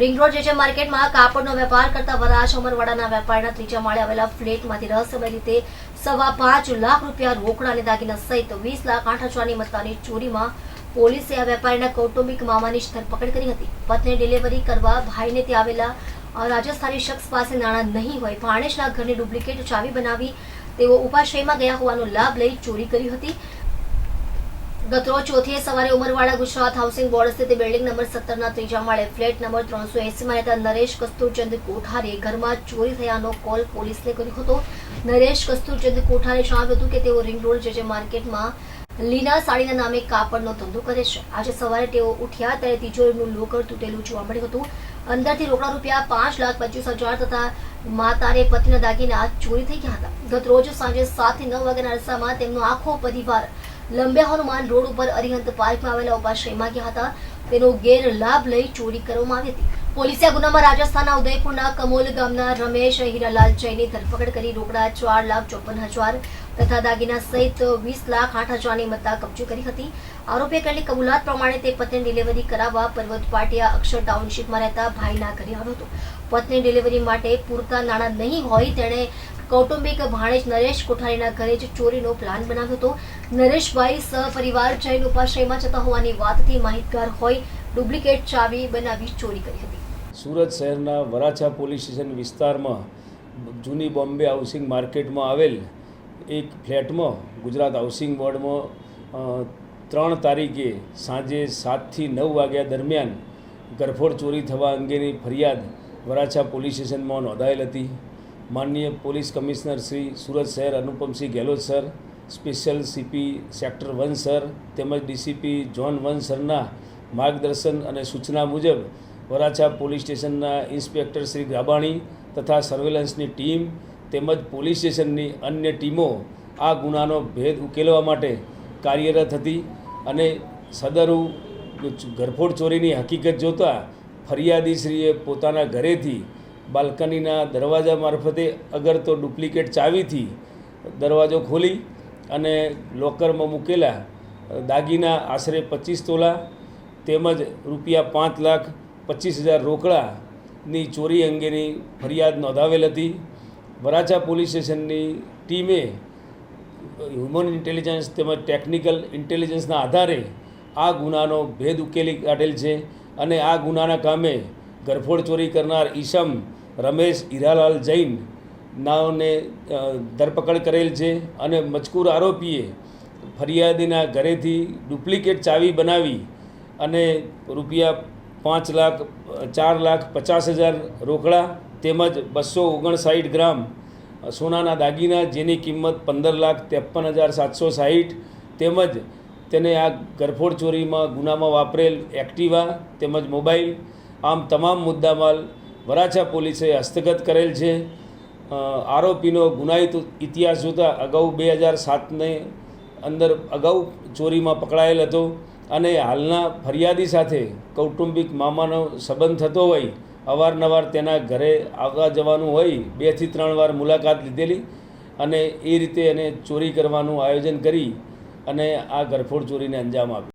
Ring road જેજે માર્કેટમાં કાપડનો વેપાર કરતા વરાછ અમરવાડાના વેપારીના ત્રીજા માળે આવેલા ફ્લેટમાંથી રહસ્યમય રીતે સવા પાંચ લાખ રૂપિયા રોકડા અને દાગીના સહિત વીસ લાખ આઠ હજારની મત્તાની ચોરીમાં પોલીસે આ વેપારીના કૌટુંબિક મામાની ધરપકડ કરી હતી. પત્ની ડિલિવરી કરવા ભાઈને ત્યાં આવેલા રાજસ્થાની શખ્સ પાસે નાણાં નહીં હોય ભાણેશના ઘરની ડુપ્લિકેટ ચાવી બનાવી તેઓ ઉપાશ્રયમાં ગયા હોવાનો લાભ લઈ ચોરી કરી હતી. ગતરોજ ચોથીએ સવારે ઉમરવાડા ગુજરાત હાઉસિંગ બોર્ડ સ્થિત બિલ્ડિંગ નંબર સત્તરના ત્રીજા માળે ફ્લેટ નંબર ત્રણસો એસીમાં રહેતા નરેશ કસ્તુરચંદ કોઠારે ઘરમાં ચોરી થયાનો કોલ પોલીસને કર્યો હતો. નરેશ કસ્તુરચંદ કોઠારે જણાવ્યું હતું કે તેઓ રિંગ રોડ જે માર્કેટમાં લીના સાડીના નામે કાપડનો ધંધો કરે છે. આજે સવારે તેઓ ઉઠ્યા ત્યારે તિજોરીનું લોકર તૂટેલું જોવા મળ્યું હતું. અંદરથી રોકડા રૂપિયા પાંચ લાખ પચીસ હજાર તથા માતારે પતિના દાગીના ચોરી થઈ ગયા હતા. ગત રોજ સાંજે સાતથી નવ વાગ્યાના અરસામાં તેમનો આખો પરિવાર લંબે હનુમાન રોડ ઉપર અરિહંત પાર્કમાં આવેલા ઉપાશ્રયમાં ગયા હતા. તેનો ગેરલાભ લઈ ચોરી કરવામાં આવી હતી. પોલીસે આ ગુનામાં રાજસ્થાનના ઉદયપુરના કમોલ ગામના રમેશ, હીરાલાલ જૈનની ધરપકડ કરી રોકડા ચાર લાખ ચોપન હજાર તથા દાગીના સહિત વીસ લાખ આઠ હજારની મત્તા કબજે કરી હતી. આરોપીએ કરેલી કબૂલાત પ્રમાણે તે પત્ની ડિલિવરી કરાવવા પર્વત પાટિયા અક્ષર ટાઉનશીપમાં રહેતા ભાઈના ઘરે આવ્યો હતો. પત્ની ડિલિવરી માટે પૂરતા નાણાં નહીં હોય તેણે કૌટુંબિક ભાણેજ નરેશ કોઠારીના ઘરે જ ચોરીનો પ્લાન બનાવ્યો હતો. નરેશભાઈ સહપરિવાર જૈન ઉપાશ્રયમાં જતા હોવાની વાતથી માહિતગાર હોય, ડુપ્લિકેટ ચાવી બનાવી ચોરી કરી હતી. સુરત શહેરના વરાછા પોલીસ સ્ટેશન વિસ્તારમાં જૂની બોમ્બે હાઉસિંગ માર્કેટમાં આવેલ એક ફ્લેટમાં, ગુજરાત હાઉસિંગ બોર્ડમાં ત્રણ તારીખે સાંજે સાતથી નવ વાગ્યા દરમિયાન ગરફોડ ચોરી થવા અંગેની ફરિયાદ વરાછા પોલીસ સ્ટેશનમાં નોંધાયેલ હતી. માનનીય પોલીસ કમિશનર શ્રી સુરત શહેર Anupamsinh Gehlot sir, special CP sector one sir, તેમજ ડીસીપી જોન વન સરના માર્ગદર્શન અને સૂચના મુજબ વરાછા પોલીસ સ્ટેશનના ઇન્સ્પેક્ટર શ્રી ગાબાણી તથા સર્વેલન્સની ટીમ તેમજ પોલીસ સ્ટેશનની અન્ય ટીમો આ ગુનાનો ભેદ ઉકેલવા માટે કાર્યરત હતી અને સદરુ ગરફોડ ચોરીની હકીકત જોતાં ફરિયાદીશ્રીએ પોતાના ઘરેથી બાલ્કનીના દરવાજા મારફતે અગર તો ડુપ્લિકેટ ચાવીથી દરવાજો ખોલી અને લોકરમાં મૂકેલા દાગીના, આશરે પચીસ તોલા તેમજ રૂપિયા પાંચ લાખ પચીસ હજાર રોકડાની ચોરી અંગેની ફરિયાદ નોંધાવેલ હતી. વરાછા પોલીસ સ્ટેશનની ટીમે હ્યુમન ઇન્ટેલિજન્સ તેમજ ટેકનિકલ ઇન્ટેલિજન્સના આધારે આ ગુનાનો ભેદ ઉકેલી કાઢેલ છે અને આ ગુનાના કામે ગરફોડ ચોરી કરનાર ઈસમ રમેશ હીરાલાલ જૈન નાઓને ધરપકડ કરેલ છે અને મજકૂર આરોપીએ ફરિયાદીના ઘરેથી ડુપ્લિકેટ ચાવી બનાવી અને રૂપિયા પાંચ લાખ, ચાર લાખ પચાસ હજાર રોકડા તેમજ બસો ઓગણસાઠ ગ્રામ સોનાના દાગીના જેની કિંમત પંદર લાખ ત્રેપન હજાર સાતસો સાહીઠ તેમજ તેને આ ગરફોડ ચોરીમાં ગુનામાં વાપરેલ એક્ટિવા તેમજ મોબાઈલ, આમ તમામ મુદ્દામાલ વરાછા પોલીસે હસ્તગત કરેલ છે. આરોપીનો ગુનાહિત ઇતિહાસ જોતાં અગાઉ બે હજાર સાતને અંદર અગાઉ ચોરીમાં પકડાયેલ હતો અને હાલના ફરિયાદી સાથે કૌટુંબિક મામાનો સંબંધ થતો હોય, અવારનવાર તેના ઘરે આવવા જવાનું હોય, બેથી ત્રણ વાર મુલાકાત લીધેલી અને એ રીતે એને ચોરી કરવાનું આયોજન કરી અને આ ગરફોડ ચોરીને અંજામ આપ્યો.